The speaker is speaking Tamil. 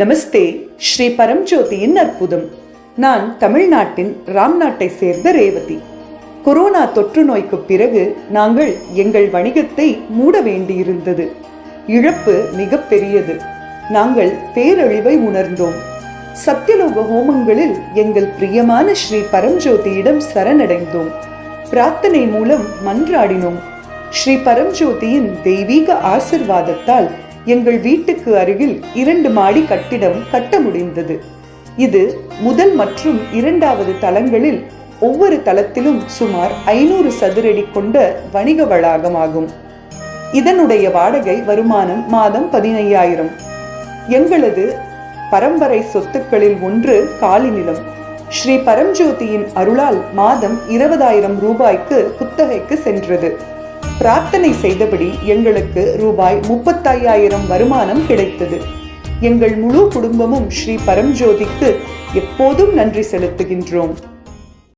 நமஸ்தே ஸ்ரீ பரம்ஜோதியின் அற்புதம். நான் தமிழ்நாட்டின் ராம்நாட்டை சேர்ந்த ரேவதி. கொரோனா தொற்று நோய்க்கு பிறகு நாங்கள் எங்கள் வணிகத்தை மூட வேண்டியிருந்தது. இழப்பு மிகப்பெரியது நாங்கள் பேரழிவை உணர்ந்தோம். சத்தியலோக ஹோமங்களில் எங்கள் பிரியமான ஸ்ரீ பரம்ஜோதியிடம் சரணடைந்தோம். பிரார்த்தனை மூலம் மன்றாடினோம். ஸ்ரீ பரம்ஜோதியின் தெய்வீக ஆசிர்வாதத்தால் எங்கள் வீட்டுக்கு அருகில் இரண்டு மாடி கட்டிடம் கட்ட முடிந்தது. இது முதல் மற்றும் இரண்டாவது தளங்களில் ஒவ்வொரு தளத்திலும் சுமார் ஐநூறு சதுரடி கொண்ட வணிக வளாகமாகும். இதனுடைய வாடகை வருமானம் மாதம் பதினையாயிரம். எங்களது பரம்பரை சொத்துக்களில் ஒன்று காலி நிலம். ஸ்ரீ பரம்ஜோதியின் அருளால் மாதம் இருபதாயிரம் ரூபாய்க்கு குத்தகைக்கு சென்றது. பிரார்த்தனை செய்தபடி எங்களுக்கு ரூபாய் முப்பத்தையாயிரம் வருமானம் கிடைத்தது. எங்கள் முழு குடும்பமும் ஸ்ரீ பரம்ஜோதிக்கு எப்போதும் நன்றி செலுத்துகின்றோம்.